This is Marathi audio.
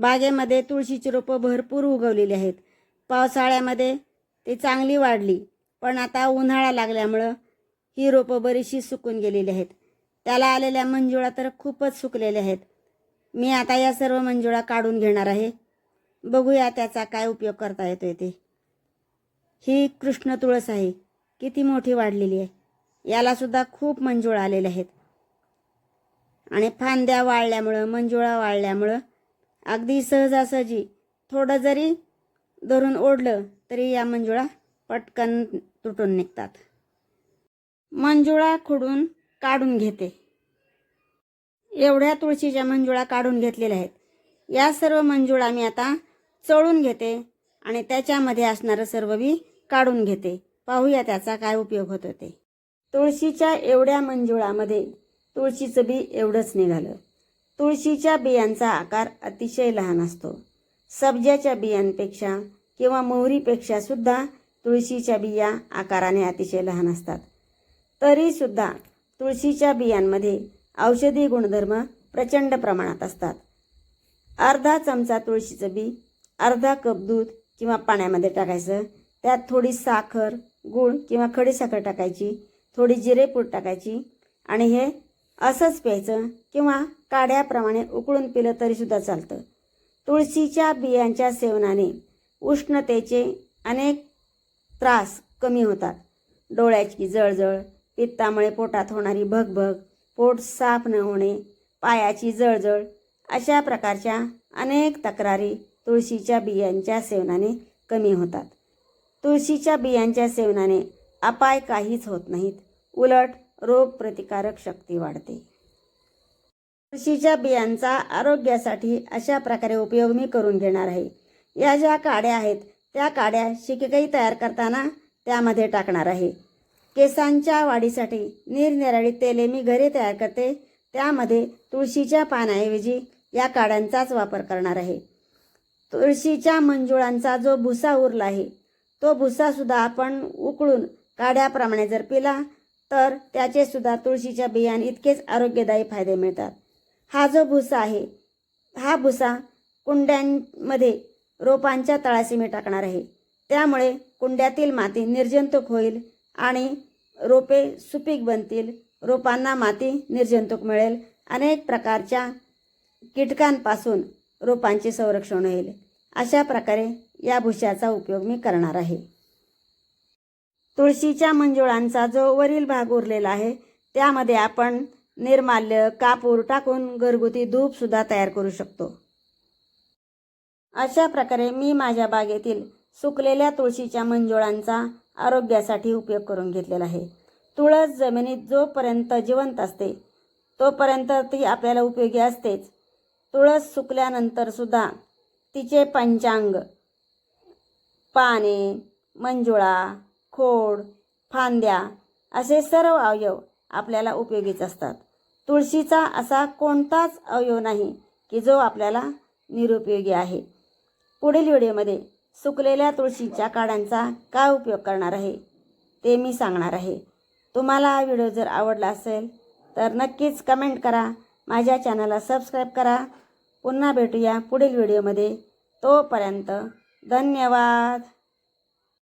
बागेमध्ये तुळशीची रोपं भरपूर उगवलेली आहेत. पावसाळ्यामध्ये ती चांगली वाढली पण आता उन्हाळा लागल्यामुळं ही रोपं बरीचशी सुकून गेलेली आहेत. त्याला आलेल्या मंजुळा तर खूपच सुकलेल्या आहेत. मी आता या सर्व मंजुळा काढून घेणार आहे. बघूया त्याचा काय उपयोग करता येतो ते ही कृष्ण तुळस आहे. किती मोठी वाढलेली आहे. यालासुद्धा खूप मंजुळा आलेल्या आहेत. आणि फांद्या वाळल्यामुळं मंजुळा वाळल्यामुळं अगदी सहजासहजी थोडं जरी धरून ओढलं तरी या मंजुळा पटकन तुटून निघतात. मंजुळा खुडून काढून घेते. एवढ्या तुळशीच्या मंजुळा काढून घेतलेल्या आहेत. या सर्व मंजुळा मी आता चळून घेते आणि त्याच्यामध्ये असणारं सर्व बी काढून घेते. पाहूया त्याचा काय उपयोग होतो ते. तुळशीच्या एवढ्या मंजुळामध्ये तुळशीचं बी एवढंच निघालं. तुळशीच्या बियांचा आकार अतिशय लहान असतो. सब्जाच्या बियांपेक्षा किंवा मोहरीपेक्षा सुद्धा तुळशीच्या बिया आकाराने अतिशय लहान असतात. तरीसुद्धा तुळशीच्या बियांमध्ये औषधी गुणधर्म प्रचंड प्रमाणात असतात. अर्धा चमचा तुळशीचं बी अर्धा कप दूध किंवा पाण्यामध्ये टाकायचं. त्यात थोडी साखर गूळ किंवा खडीसाखर टाकायची थोडी जिरेपूड टाकायची आणि हे असंच प्यायचं किंवा काढ्याप्रमाणे उकळून पिलं तरीसुद्धा चालतं. तुळशीच्या बियांच्या सेवनाने उष्णतेचे अनेक त्रास कमी होतात. डोळ्याची जळजळ पित्तामुळे पोटात होणारी भगभग पोट साफ न होणे पायाची जळजळ अशा प्रकारच्या अनेक तक्रारी तुळशीच्या बियांच्या सेवनाने कमी होतात. तुळशीच्या बियांच्या सेवनाने अपाय काहीच होत नाहीत. उलट रोग प्रतिकारक शक्ती वाढते. तुळशीच्या बियांचा आरोग्यासाठी अशा प्रकारे उपयोग मी करून घेणार आहे. या ज्या काड्या आहेत त्या काड्या शिकेकाई तयार करताना त्यामध्ये टाकणार आहे. केसांच्या वाढीसाठी निरनिराळी तेले मी घरी तयार करते. त्यामध्ये तुळशीच्या पानाऐवजी या काड्यांचाच वापर करणार आहे. तुळशीच्या मंजुळांचा जो भुसा उरला आहे तो भुसासुद्धा आपण उकळून काड्याप्रमाणे जर पिला तर त्याचेसुद्धा तुळशीच्या बियाण इतकेच आरोग्यदायी फायदे मिळतात. हा जो भुसा आहे हा भुसा कुंड्यांमध्ये रोपांच्या तळाशी मी टाकणार आहे. त्यामुळे कुंड्यातील माती निर्जंतुक होईल आणि रोपे सुपीक बनतील. रोपांना माती निर्जंतुक मिळेल. अनेक प्रकारच्या कीटकांपासून रोपांचे संरक्षण होईल. अशा प्रकारे या भुशाचा उपयोग मी करणार आहे. तुळशीच्या मंजुळांचा जो वरील भाग उरलेला आहे त्यामध्ये आपण निर्माल्य कापूर टाकून घरगुती धूपसुद्धा तयार करू शकतो. अशा प्रकारे मी माझ्या बागेतील सुकलेल्या तुळशीच्या मंजुळांचा आरोग्यासाठी उपयोग करून घेतलेला आहे. तुळस जमिनीत जोपर्यंत जिवंत असते तोपर्यंत ती आपल्याला उपयोगी असतेच. तुळस सुकल्यानंतर सुद्धा तिचे पंचांग पाने मंजुळा खोड फांद्या असे सर्व अवयव आपल्याला उपयोगीच असतात. तुळशीचा असा कोणताच अवयव नाही की जो आपल्याला निरुपयोगी आहे. पुढील व्हिडिओमध्ये सुकलेल्या तुळशीच्या काड्यांचा काय उपयोग करणार आहे ते मी सांगणार आहे. तुम्हाला हा व्हिडिओ जर आवडला असेल तर नक्कीच कमेंट करा माझ्या चॅनलला सबस्क्राईब करा. पुन्हा भेटूया पुढील व्हिडिओमध्ये. तोपर्यंत धन्यवाद.